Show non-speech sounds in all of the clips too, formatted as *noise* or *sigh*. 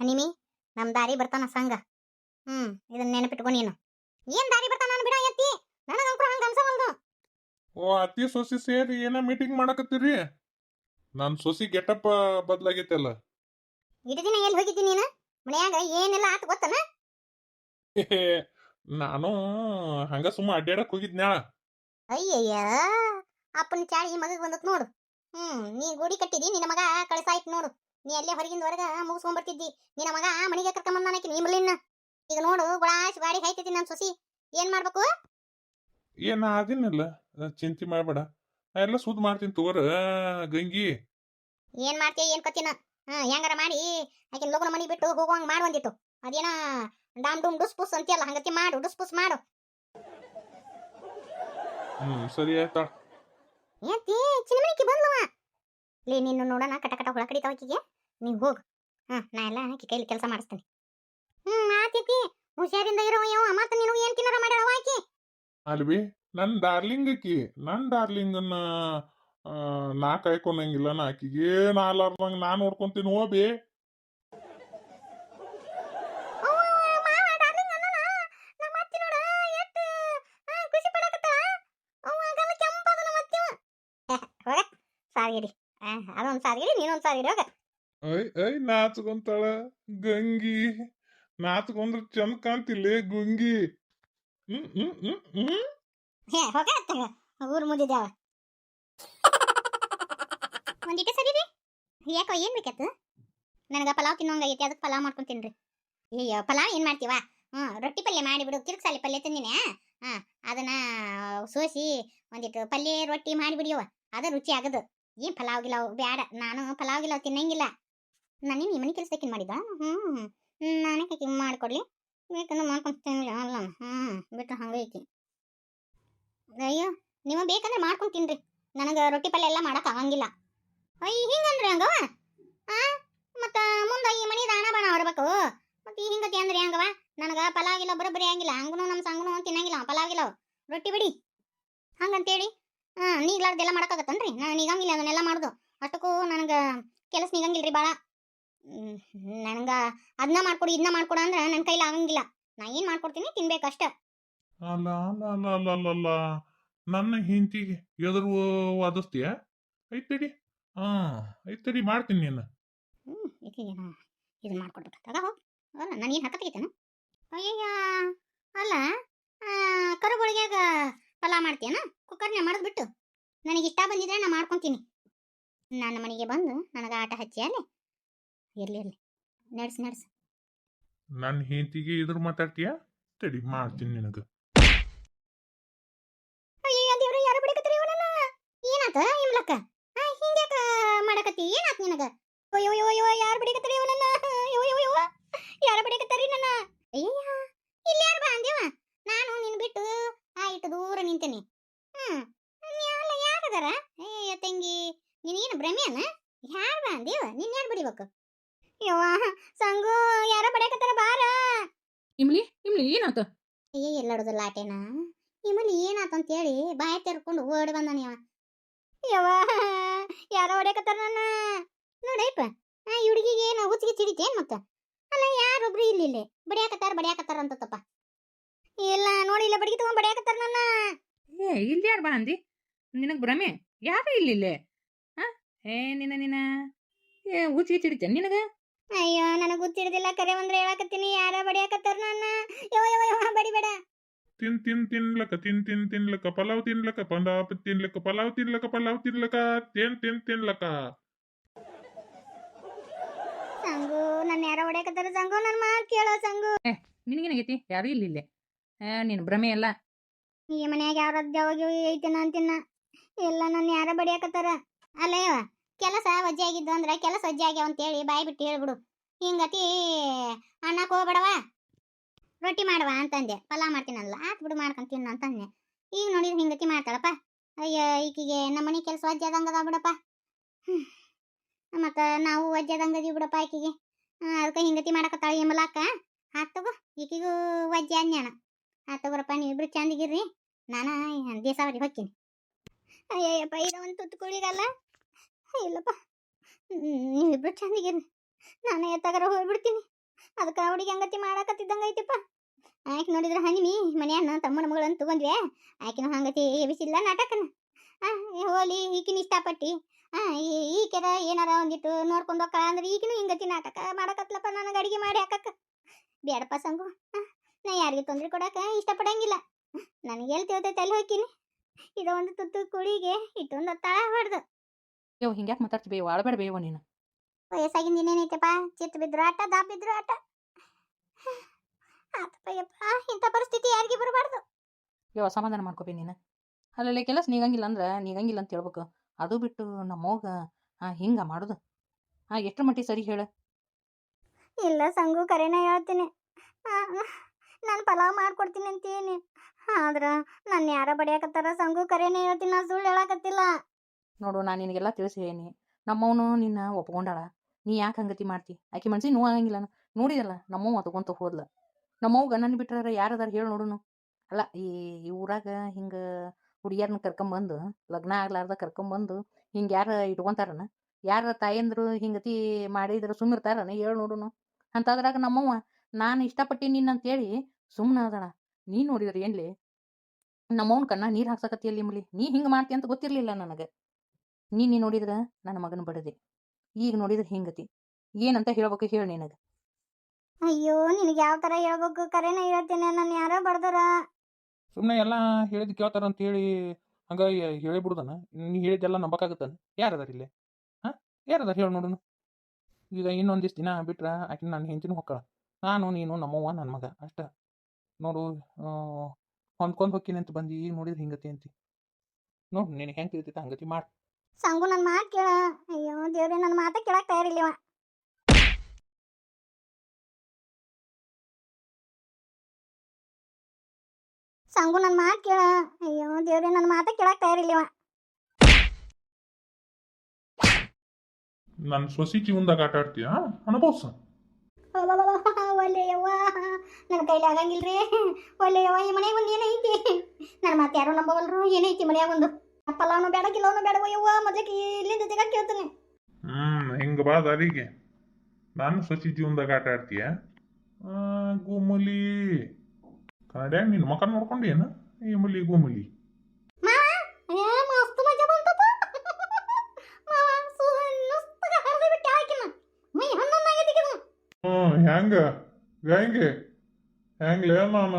ಹನಿಮಿ ನಮ್ಮ ದಾರಿ ಬರ್ತಾನ ಸಂಗ ಹ್ಮ್ ಇದನ್ನ ನೆನಪಿಟ್ಕೊ ನೀನು. ಏನ್ ದಾರಿ ಬರ್ತಾನ ನಾನು ಬಿಡ ಎತ್ತಿ ನನಗ ಅಂಕರು ಹಂಗ ಅನ್ಸವಲ್ದು. ಓ ಅತ್ತಿ ಸೊಸಿ ಸೇರಿ ಏನ ಮೀಟಿಂಗ್ ಮಾಡಕತ್ತೀರಿ? ನನ್ ಸೊಸಿ ಗೆಟಪ್ ಬದ್ಲಾಗೈತಲ್ಲ. ಇಡೀ ದಿನ ಎಲ್ಲಿ ಹೋಗಿದ್ದಿ ನೀನು? ಮನ್ಯಾಗ ಏನೆಲ್ಲ ಆತ ಗೊತ್ತನ? ನಾನು ಹಂಗ ಸುಮ್ಮ ಅಡ್ಡಾಡಕ್ ಹೋಗಿದ್ನ್ಯಾಳ ಅಯ್ಯಯ್ಯ ಅಪ್ಪನ ಚಾಳಿ ಮಗಗ್ ಬಂದತ್ ನೋಡು. ಹ್ಮ್ ನೀ ಗುಡಿ ಕಟ್ಟಿದಿ ನಿನ್ನ ಮಗ ಕಳಿಸಾಯ್ತು ನೋಡು. ನೀ ಅಲ್ಲೇ ಹೊರಗಿಂದ ಹೊರಗ ಮುಗಿಸ್ಕೊಂಡ್ ಬರ್ತಿದ್ದಿ ನಿನ್ನ ಮಗ ಮನೆಗೆ ಕರ್ಕೊಂಬಂದಾನಕಿ ನೀ ಮಲ್ಲಿನ ಈಗ ನೋಡು ಗುಳಾಶ್ ಗಾಡಿ ಹಾಯ್ತೈತಿ ನನ್ನ ಸೊಸಿ. ಏನ್ ಮಾಡ್ಬೇಕು? ಏನ ಅದಿನಲ್ಲ ಚಿಂತೆ ಮಾಡ್ಬೇಡ. ಎಲ್ಲ ಸುದ್ ಮಾಡ್ತೀನಿ ತಗೋರ ಗಂಗಿ. ಏನ್ ಮಾಡ್ತೀಯ ಏನ್ ಕತ್ತಿನ? ಹಾ ಹೆಂಗಾರ ಮಾಡಿ ಆಕಿನ ಲೋಕನ ಮನಿ ಬಿಟ್ಟು ಹೋಗುವಂಗ ಮಾಡು ಬಂದಿತ್ತು ಅದೇನ ಡಾಮ್ ಡೂಮ್ ಡುಸ್ ಪುಸ್ ಅಂತೀಯಲ್ಲ ಹಂಗತಿ ಮಾಡು ಡುಸ್ ಪುಸ್ ಮಾಡು. ಹ್ಮ್ ಸರಿ ಆಯ್ತಾ? ಏತಿ ಚಿನ್ನಮನಿಗೆ ಬಂದ್ಲವ? ಲೇ ನಿನ್ನ ನೋಡೋಣ ಕಟ ಕಟ ಹುಳ ನೀವ್ ಹೋಗು. ಹಾ ನಾ ಎಲ್ಲ ಹಾಕಿ ಕೈಲಿ ಕೆಲಸ ಮಾಡಿಸ್ತೀನಿ. ಹ್ಮ್ ಆತಿತಿ ಹುಷಾರಿಂದ ಇರೋ ಯಾವ ಮತ್ತ ನೀನು ಏನ್ ತಿನ್ನಾರ ಮಾಡ್ಯಾವ ಆಕಿ ಅಲ್ವಿ ನನ್ ಡಾರ್ಲಿಂಗ್ ಆಕಿ ನನ್ ಡಾರ್ಲಿಂಗನ್ನ ನಾ ಕಾಯ್ಕೊಂಡಂಗಿಲ್ಲ ನಾ ಆಕಿಗೆ ನಾಲಾರ್ದಂಗ ನಾ ನೋಡ್ಕೊಂತೀನಿ ಹೋಬಿ ಸಾರಿಗಿರಿ ಅದೊಂದ್ ಸಾರಿಗಿರಿ ನೀನೊಂದ್ ಸಾರಿಗಿರಿ ಹೋಗ. ಐ ಅಯ್ ನಾಚ್ಕೊಂತಾಳ ಗಂಗಿ ನಾಚ್ಕೊಂಡ್ರ ಚಂದ ಕಾಣ್ತಿಲ್ಲ ಗುಂಗಿ. ಹ್ಮ್ ಹೇ, ಹೋಗ ಊರ್ ಮುಗಿದ್ಯಾವ ಒಂದಿಟ ಸರಿರಿ ಯಾಕೋ ಏನ್ ಬೇಕತ್ತು ನನಗ ಪಲಾವ್ ತಿನ್ನೋಂಗೈತಿ ಅದಕ್ಕೆ ಪಲಾವ್ ಮಾಡ್ಕೊಂಡ್ ತಿನ್ರಿ. ಅಯ್ಯೋ, ಪಲಾವ್ ಏನ್ ಮಾಡ್ತೀವ? ಹ್ಮ್, ರೊಟ್ಟಿ ಪಲ್ಯ ಮಾಡಿಬಿಡು ಕಿರ್ಕ್ಸಾಲಿ ಪಲ್ಯ ತಿಂದಿನ ಹಾ, ಅದನ್ನ ಸೋಸಿ ಒಂದಿಟ್ಟು ಪಲ್ಯ, ರೊಟ್ಟಿ ಮಾಡಿಬಿಡಿಯವ ಅದ ರುಚಿ ಆಗದು. ಏನ್ ಪಲಾವ್ ಗಿಲಾವ್, ಬ್ಯಾಡ. ನಾನು ಪಲಾವ್ ಗಿಲಾವ್ ತಿನ್ನಂಗಿಲ್ಲ. ನಾನು ಈ ಮನೆ ಕೆಲಸಕ್ಕೆ ಮಾಡಿದ ಹ್ಞೂ ನಾನೇ ಕೈಕಿ ಮಾಡಿಕೊಡ್ಲಿ. ಬೇಕಂದ್ರೆ ಮಾಡ್ಕೊಂತೀನಿ ಅಲ್ಲ ಹ್ಮ್ ಬಿಟ್ಟು ಐತಿ. ಅಯ್ಯೋ ನೀವು ಬೇಕಂದ್ರೆ ಮಾಡ್ಕೊಂಡು ತಿನ್ರಿ. ನನಗೆ ರೊಟ್ಟಿ ಪಲ್ಯ ಎಲ್ಲ ಮಾಡಕ್ಕೆ ಆಗಂಗಿಲ್ಲ. ಅಯ್ಯ ಹಿಂಗಂದ್ರೆ ಹಂಗವ ಆ? ಮತ್ತು ಮುಂದೆ ಈ ಮನೆ ದಾನ ಬಾಣ ಹೊರಬೇಕು. ಮತ್ತು ಈ ಹಿಂಗತಿ ಅಂದ್ರೆ ಹಂಗವ ನನಗೆ ಪಲಾಗಿಲ್ಲ ಬರೋಬ್ಬರಿ ಹಂಗಿಲ್ಲ ಹಂಗನು ನಮ್ಮ ಸಂಗನು ತಿನ್ನಂಗಿಲ್ಲ ಪಲಾಗಿಲ್ಲ ರೊಟ್ಟಿ ಬಿಡಿ. ಹಂಗಂತೇಳಿ ಹಾ ನೀಗ್ಲಾರ್ದೆಲ್ಲ ಮಾಡೋಕ್ಕಾಗತ್ತನ್ರಿ ನಾನು ನಿಗಂಗಿಲ್ಲ ಅದನ್ನೆಲ್ಲ ಮಾಡುದು. ಅಷ್ಟಕ್ಕೂ ನನಗೆ ಕೆಲಸ ನೀಗಂಗಿಲ್ಲ ರೀ ಹ್ಮ್, ನನಗ ಅದನ್ನ ಮಾಡ್ಕೊಡು ಇದನ್ನ ಮಾಡ್ಕೊಡು ಅಂದ್ರೆ ನನ್ನ ಕೈಲಿ ಆಗಂಗಿಲ್ಲ. ನಾ ಏನು ಮಾಡ್ಕೊಡ್ತೀನಿ? ತಿನ್ಬೇಕು ಅಲ್ಲ ಅಲ್ಲ ಅಲ್ಲ ಅಲ್ಲ ಅಲ್ಲ ಅಲ್ಲ. ನನ್ನ ಹೆಂಡತಿಗೆ ಎದುರು ವಾದಿಸ್ತೀಯ? ಐತಡಿ ಹಾ ಐತಡಿ ಮಾಡ್ತೀನಿ ನೀನು ಹ್ಮ್ ಈಕಿಗೆ ಇದು ಮಾಡ್ಕೊಡ್ಬೇಕು? ತಗ ಹೋಗ್. ಅಲ್ಲ ನಾನು ಏನು ಹಾಕತ್ತೈತೇನು ಅಯ್ಯಯ್ಯ ಅಲ್ಲ ಕರುಗಳಿಗ್ಯಾಗ ಪಲಾವ್ ಮಾಡ್ತೀಯನ? ಕುಕ್ಕರ್ನ ಮಾಡಿದ್ಬಿಟ್ಟು ನನಗೆ ಇಷ್ಟ ಬಂದಿದ್ರೆ ನಾ ಮಾಡ್ಕೊತೀನಿ. ನನ್ನ ಮನೆಗೆ ಬಂದು ನನಗೆ ಆಟ ಹಚ್ಚಿ ಅಲ್ಲಿ ಇರ್ಲಿ ಇರ್ಲಿ. ನಡ್ಸ್ ನಡ್ಸ್. ನನ್ನ ಹೆಂಡತಿಗೆ ಇದ್ರ ಮಾತಾಡ್ತೀಯ? ತಡಿ ಮಾಡ್ತೀನಿ ನಿನಗೆ. ಅಯ್ಯೋ ದೇವ್ರ ಯಾರು ಬಿಡಕತ್ರಿ ಇವನನ್ನ? ಏನಾತ ಇಮ್ಲಕ್ಕ ಹಿಂಗ್ಯಾಕ ಮಾಡಕತ್ತಿ? ಏನಾತ ನಿನಗ? ಅಯ್ಯೋ ಅಯ್ಯೋ ಅಯ್ಯೋ ಯಾರು ಬಿಡಕತ್ರಿ ಇವನನ್ನ? ಅಯ್ಯೋ ಅಯ್ಯೋ ಅಯ್ಯೋ ಯಾರು ಬಿಡಕತ್ತಾರಿ ನನ್ನ ಅಯ್ಯಯ್ಯ ಇಲ್ಲಿ ಯಾರು ಬಾಂದೇವ ನಾನು ನಿನ್ ಬಿಟ್ಟು ಆ ಇಟ್ಟು ದೂರ ನಿಂತೀನಿ. ಹ್ಮ್ ಯಾರದಾರ ಅಯ್ಯಯ್ಯ ತಂಗಿ ನೀನೇನು ಭ್ರಮೆಯನ? ಯಾರು ಬಾಂದೇವ ನಿನ್ನ ಯಾರು ಬಿಡಿಬೇಕು ಯವ್ವ ಸಂಗು ಯಾರ ಬಡಕತ್ತಾರ ಬಾರ. ಇಮ್ಲಿ ಇಮ್ಲಿ ಏನಾತ? ಅಯ್ಯ ಎಲ್ಲಾಡೋದು ಲಾಟೇನ ಇಮ್ಲಿ ಏನಾತ ಅಂತ ಹೇಳಿ ಬಾಯಿ ತೆರ್ಕೊಂಡು ಓಡಿ ಬಂದಾನ ಇವ ಯವ್ವ ಯಾರೋ ಹೊಡ್ಯಾಕತ್ತಾರ ನನ್ನ? ನೋಡಯ್ಪ ಆ ಹುಡುಗಿಗೆ ಏನು ಹುಚ್ಚಿಗೆ ಚಿಡಿತೇನ್ ಮತ್ತ? ಅಲ್ಲ ಯಾರೊಬ್ರು ಇಲ್ಲಿ ಇಲ್ಲಿ? ಬಡಿಯಾಕತ್ತಾರ ಬಡಿಯಾಕತ್ತಾರ ತಪ್ಪ ಇಲ್ಲ ನೋಡಿ ಇಲ್ಲ ಬಡಿಗೆ ತಗೊಂಡ್ ಬಡಿಯಾಕತ್ತಾರ ನನ್ನ. ಏ ಇಲ್ಲಿ ಯಾರು ಬಾ ಅಂದಿ? ನಿನಗ್ ಭ್ರಮೆ? ಯಾರು ಇಲ್ಲಿಲ್ಲೇ ಹಾ ಏ ನಿನ್ನ ನಿನ್ನ? ಏ ಹುಚ್ಚಿಗೆ ಚಿಡಿತೆ ನಿನಗ? ಅಯ್ಯೋ ನನಗೆ ಗೊತ್ತಿರೋದಿಲ್ಲ ಕರೆ ಬಂದ್ರೆ ಹೇಳಕತ್ತೀನಿ ಯಾರ ಬಡಿಯಾಕತ್ತಾರ ನನ್ನ. ಯೋ ಯೋ ಯೋ ಬಡಿಬೇಡ. ತಿನ್ ತಿನ್ ತಿನ್ಲಕ ತಿನ್ ತಿನ್ ತಿನ್ಲಕ ಪಲಾವ್ ತಿನ್ಲಕ ಪಲಾವ್ ತಿನ್ಲಕ ಪಲಾವ್ ತಿನ್ಲಕ ಪಲಾವ್ ತಿನ್ಲಕ ತಿನ್ ತಿನ್ ತಿನ್ಲಕ. ಸಂಗು ನನ್ನ ಯಾರ ಹೊಡ್ಯಾಕತ್ತಾರ ಸಂಗು ನನ್ನ ಮಾತು ಕೇಳೋ ಸಂಗು. ನಿನಗೇನಾಗೈತಿ ಯಾರು ಇಲ್ಲ ಇಲ್ಲೇ? ನಿನ್ ಭ್ರಮೆ ಅಲ್ಲ? ಈ ಮನ್ಯಾಗ ಯಾರು ಅದ್ಯಾವಾಗ ಐತಿನ ಅಂತಿನ ಎಲ್ಲ ನನ್ನ ಯಾರ ಬಡಿಯಾಕತ್ತಾರ? ಅಲ್ಲಯ್ಯವ ಕೆಲಸ ವಜ್ಜೆ ಆಗಿದ್ದು ಅಂದ್ರ ಕೆಲಸ ವಜ್ಜೆ ಆಗ್ಯಾವ ಅಂತೇಳಿ ಬಾಯಿ ಬಿಟ್ಟು ಹೇಳ್ಬಿಡು. ಹಿಂಗತಿ ಅನ್ನಕ್ ಹೋಗ್ಬೇಡವ ರೊಟ್ಟಿ ಮಾಡುವ ಅಂತಂದೆ. ಪಲಾ ಮಾಡ್ತೀನಲ್ಲ, ಆತ್ ಬಿಡು ಮಾಡ್ಕೊಂಡ್ ತಿನ್ನು ಅಂತಂದೆ. ಈಗ ನೋಡಿದ್ರೆ ಹಿಂಗತಿ ಮಾಡ್ತಾಳಪ್ಪ. ಅಯ್ಯೋ, ಈಕಿಗೆ ನಮ್ಮ ಮನೆ ಕೆಲಸ ವಜ್ಜೆ ಆದಂಗದ ಬಿಡಪ್ಪ. ಮತ್ತ ನಾವು ವಜ್ಜೆ ಆದಂಗದಿ ಬಿಡಪ್ಪ ಈಕಿಗೆ. ಅದಕ್ಕೆ ಹಿಂಗತಿ ಮಾಡಕತ್ತಾಳ ಎಂಬಲಾಕ ಆತ್ ತಗೋ, ಈಕಿಗೂ ವಜ್ಜೆ ಅನ್ಯಾಣ ಆತ್ ತಗೋರಪ್ಪ, ನೀವಿಬ್ರು ಚಂದಿಗಿರ್ರಿ. ನಾನು ದೇಸಾವರಿ ಹೊಕ್ಕಿನಿ ಅಯ್ಯಯ್ಯಪ್ಪ, ಇದು ಒಂದು ತುತ್ತು ಕುಳಿಗಲ್ಲ. ಇಲ್ಲಪ್ಪ. ನೀವಿಬ್ರು ಚಂದಿಗಿರ್ರಿ ನಾನು ಎತ್ತಾಗರ ಹೋಗ್ಬಿಡ್ತೀನಿ. ಅದಕ್ಕೆ ಅವಳಿಗೆ ಹಂಗತಿ ಮಾಡಾಕತ್ತಿದ್ದಂಗೆ ಐತಿಪ್ಪ ಆಯ್ಕೆ ನೋಡಿದ್ರೆ ಹನಿಮಿ ಮನೆಯನ್ನ ತಮ್ಮನ ಮಗಳನ್ನು ತಗೊಂಡ್ವಿ. ಆಯ್ಕೆನೂ ಹಂಗತಿ ಎಬಿಸಿಲ್ಲ ನಾಟಕನ. ಏ ಹೋಲಿ, ಈಕಿನ ಇಷ್ಟಪಟ್ಟು. ಈ- ಈಕೆರ ಏನಾರ ಒಂದಿಟ್ಟು ನೋಡ್ಕೊಂಡು ಹೋಗ್ಕ ಅಂದ್ರೆ ಈಗಿನೂ ಹಿಂಗತಿ ನಾಟಕ ಮಾಡಕತ್ಲಪ್ಪ ನನಗೆ ಅಡಿಗೆ ಮಾಡಿ ಹಾಕಕ್ಕ. ಬೇಡಪ್ಪ ಸಂಗು. ಹಾಂ ನಾ ಯಾರಿಗೆ ತೊಂದರೆ ಕೊಡಕ್ಕೆ ಇಷ್ಟಪಡಂಗಿಲ್ಲ. ನನಗೆ ಎಲ್ಲಿ ತಿಳ್ತೈತೆ ಅಲ್ಲಿ ಹೋಗ್ತೀನಿ ಒಂದು ತುತ್ತು ಕುಳಿಗೆ, ಇಟ್ಟೊಂದು ತಾಳ ಹೊಡೆದು. ಯೋ ಹಿಂಗ್ಯಾಕೆ ಮಾತಾಡ್ತಿ ಬೇವ ಅಳಬೇಡ ಬೇವ ನೀನು. ವಯಸ್ಸಾಗಿಂದ ಇನ್ನೇನೈತೆಪ್ಪ ಚಿತ್ತ ಬಿದ್ರು ಆಟ ದಾಪ್ ಬಿದ್ರು ಆಟ. ಆತಪ್ಪ ಯಪ್ಪ ಇಂಥ ಪರಿಸ್ಥಿತಿ ಯಾರಿಗೆ ಬರಬಾರ್ದು? ಯೋ ಸಮಾಧಾನ ಮಾಡ್ಕೋಬೇ ನೀನು. ಅಲ್ಲಲ್ಲಿ ಕೆಲಸ ನೀಗಂಗಿಲ್ಲ ಅಂದ್ರೆ ನೀಗಂಗಿಲ್ಲ ಅಂತ ಹೇಳ್ಬೇಕು. ಅದು ಬಿಟ್ಟು ನಮ್ಮ ಆ ಹಿಂಗ ಮಾಡೋದು. ಹಾಂ ಎಷ್ಟು ಮಟ್ಟಿಗೆ ಸರಿ ಹೇಳು. ಇಲ್ಲ ಸಂಗು ಕರೆನ ಹೇಳ್ತೀನಿ. ನಾನು ಪಲಾವ್ ಮಾಡ್ಕೊಡ್ತೀನಿ ಅಂತೀನಿ. ಆದ್ರ ನನ್ನ ಯಾರ ಬಡಿಯಾಕತ್ತಾರ? ಸಂಗು ಕರೆನೇ ಹೇಳ್ತೀನಿ. ನಾ ಸುಳ್ಳು ಹೇಳಕತ್ತಿಲ್ಲ. ನೋಡು ನಾನು ನಿನಗೆಲ್ಲ ತಿಳಿಸಿದ್ದೀನಿ ನಮ್ಮವನು ನಿನ್ನ ಒಪ್ಕೊಂಡಾಳ. ನೀ ಯಾಕೆ ಹಂಗತಿ ಮಾಡ್ತಿ? ಆಕೆ ಮನ್ಸಿ ನೋವು ಆಗಂಗಿಲ್ಲ ನೋಡಿದಲ್ಲ ನಮ್ಮವ್ವ ತಗೊಂತ ಹೋದ್ಲ. ನಮ್ಮವ್ಗ ನನ್ನ ಬಿಟ್ಟಾರ ಯಾರದಾರ ಹೇಳಿ ನೋಡುನು. ಅಲ್ಲ ಈ ಈ ಊರಾಗ ಹಿಂಗೆ ಹುಡುಗಿಯರ್ನ ಕರ್ಕೊಂಬಂದು, ಲಗ್ನ ಆಗ್ಲಾರ್ದ ಕರ್ಕೊಂಬಂದು ಹಿಂಗೆ ಯಾರ ಇಟ್ಕೊಂತಾರನ? ಯಾರ ತಾಯಂದ್ರು ಹಿಂಗತಿ ಮಾಡಿದ್ರೆ ಸುಮ್ಮಿರ್ತಾರನ ಹೇಳಿ ನೋಡುನು. ಅಂತದ್ರಾಗ ನಮ್ಮವ್ವ, ನಾನು ಇಷ್ಟಪಟ್ಟಿನಿ ಅಂತೇಳಿ ಸುಮ್ಮನೆ ಅದಣ ನೀ ನೋಡಿದ್ರೆ ಏನ್ಲಿ? ನಮ್ಮವ್ನ ಕಣ್ಣ ನೀರು ಹಾಕ್ಸಕತ್ತಿ ಅಲ್ಲಿ ಮುಲಿ ನೀ ಹಿಂಗೆ ಮಾಡ್ತಿ ಅಂತ ಗೊತ್ತಿರಲಿಲ್ಲ ನನಗೆ. ನೀ ನೀ ನೋಡಿದ್ರೆ ನನ್ನ ಮಗನ ಬಡದೆ. ಈಗ ನೋಡಿದ್ರೆ ಹಿಂಗತಿ? ಏನಂತ ಹೇಳ್ಬೇಕು ಹೇಳಿ ನಿನಗೆ. ಅಯ್ಯೋ ನಿನಗೆ ಯಾವ ಥರ ಹೇಳ್ಬೇಕು? ಕರೆನ ಹೇಳ್ತೇನೆ ನಾನು ಯಾರೋ ಬಡದರ ಸುಮ್ಮನೆ ಎಲ್ಲ ಹೇಳಿದ್ ಕೇಳ್ತಾರ ಅಂತ ಹೇಳಿ ಹಂಗ ಹೇಳಿ ಬಿಡುದನ? ನೀ ಹೇಳಿದ್ದೆಲ್ಲ ನಂಬಕ್ಕಾಗತ್ತನ ಯಾರದಾರ ಇಲ್ಲೇ? ಹಾ? ಯಾರದಾರ ಹೇಳಿ ನೋಡುನು? ಈಗ ಇನ್ನೊಂದಿಷ್ಟು ದಿನ ಬಿಟ್ರ ಆಕಿನ ನನ್ನ ಹೆಂಚಿನ ಹೊಕ್ಕಳ. ನಾನು ನೀನು ನಮ್ಮವ್ವ ನನ್ನ ಮಗ ಅಷ್ಟ. ನೋಡು ಹೊಂದ್ಕೊಂಡು ಹೊಕ್ಕಿನಿ ಅಂತ ಬಂದು ಈಗ ನೋಡಿದ್ರೆ ಹಿಂಗತಿ ಅಂತಿ. ನೋಡು ನಿನಗೆ ಹೆಂಗೆ ತಿಳಿತೈತೆ ಹಂಗತಿ ಮಾಡಿ. ಸಂಗು ನನ್ನ ಮಾತು ಕೇಳ. ಅಯ್ಯೋ ದೇವ್ರೆ ನನ್ನ ಮಾತ ಕೇಳಕ್ ತಯಾರಿಲ್ಲವ ಸಂಗು ನನ್ನ ಮಾತು ಕೇಳ. ಅಯ್ಯೋ ದೇವ್ರೆ ನನ್ನ ಮಾತ ಕೇಳಕ್ ತಯಾರಿಲ್ಲವ ನನ್ನ ಸೊಸಿ ಜೀವನದಾಗ ಆಟ ಆಡ್ತೀಯ? ಅನುಭವ್ಸ? ಒಳ್ಳೆ ನನ್ನ ಕೈಲಿ ಆಗಂಗಿಲ್ರಿ. ಒಳ್ಳೆ ಯವ್ವ ಈ ಮನೆಗೆ ಒಂದು ಏನೈತಿ ನನ್ನ ಮಾತು ಯಾರು ನಂಬವಲ್ರು? ಏನೈತಿ ಮನ್ಯಾಗ ಒಂದು? ಪಲಾವನು ಬೇಡ ಕಿಲೋನು ಬೇಡ ಯವ್ವ ಮೊದಲಿಗೆ ಇಲ್ಲಿಂದ ಜಗ ಕೇಳ್ತೀನಿ. ಹ್ಮ್ ಹಿಂಗ ಬಾ ದಾರಿಗೆ. ನಾನು ಸೊಸಿ ಜೀವನದಾಗ ಆಟ ಆಡ್ತೀಯ? ಆ, ಗುಮ್ಮಲಿ ಕನ್ನಡ್ಯಾಗ ನಿನ್ನ ಮಕ ಏನು? ಈ ಮುಲಿ ಹ್ಮ್ ಹೆಂಗ? ಹೆಂಗೆ? ಹೆಂಗ್ಲೇ ಮಾಮ?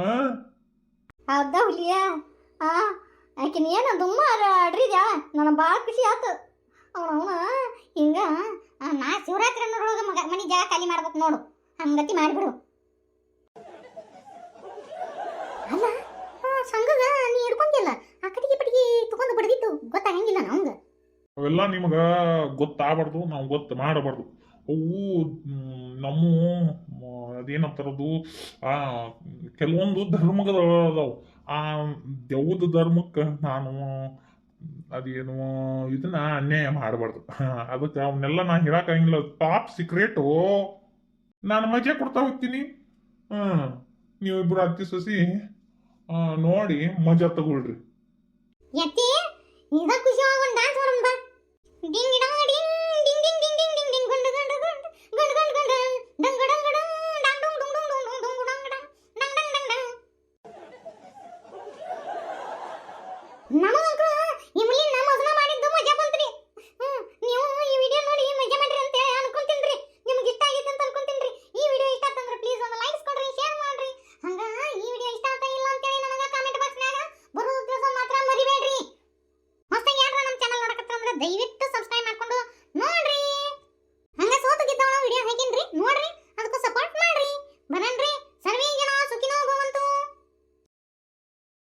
ಹೌದಾ ಹುಲಿಯ? ಆ ಆಕಿನ ಏನು ದುಮ್ಮ ಅಡ್ರಿದ್ಯಾಳ ನನಗೆ ಭಾಳ ಖುಷಿ ಆಯ್ತು ಅವನವನ ಹಿಂಗ ಹಿಂಗೆ ನಾ ಶಿವರಾತ್ರಿ ಅನ್ನೋರೊಳಗೆ ಮಗ, ಮನೆ ಜಾಗ ಖಾಲಿ ಮಾಡ್ಬೇಕು ನೋಡು. ಹಂಗತಿ ಮಾಡಿಬಿಡು. ಅಲ್ಲ ಸಂಘಗ ನೀ ಇಡ್ಕೊಂಡಿಲ್ಲ ಆ ಕಟ್ಟಿಗೆ ಪಟ್ಟಿಗೆ ತಗೊಂಡು ಬಡ್ದಿತ್ತು ಗೊತ್ತಾಗಂಗಿಲ್ಲ ನಮ್ಗೆ? ಅವೆಲ್ಲ ನಿಮಗೆ ಗೊತ್ತಾಗಬಾರ್ದು, ನಾವು ಗೊತ್ತು ಮಾಡಬಾರ್ದು. ಅವು ನಮ್ಮ ಅದೇನಂತಾರದು, ಆ, ಕೆಲವೊಂದು ಧರ್ಮಗಳು ಅದಾವು. ಆ ದೆವ್ವದ ಧರ್ಮಕ್ಕೆ ನಾನು ಅದೇನು ಇದನ್ನ ಅನ್ಯಾಯ ಮಾಡಬಾರ್ದು. *laughs* ಅದಕ್ಕೆ ಅವನ್ನೆಲ್ಲ ನಾನು ಹೇಳಕ್ಕಾಗಿಲ್ಲ ಟಾಪ್ ಸೀಕ್ರೆಟು ನಾನು ಮಜಾ ಕೊಡ್ತಾ ಹೋಗ್ತೀನಿ. ಹ್ಮ್ ನೀವಿಬ್ರು ಅತ್ತಿ ಸೊಸಿ ನೋಡಿ ಮಜಾ ತಗೊಳ್ರಿ. ಡ್ಯಾನ್ಸ್ ಮಾಡೋಣ ಬಾ. Ding ding.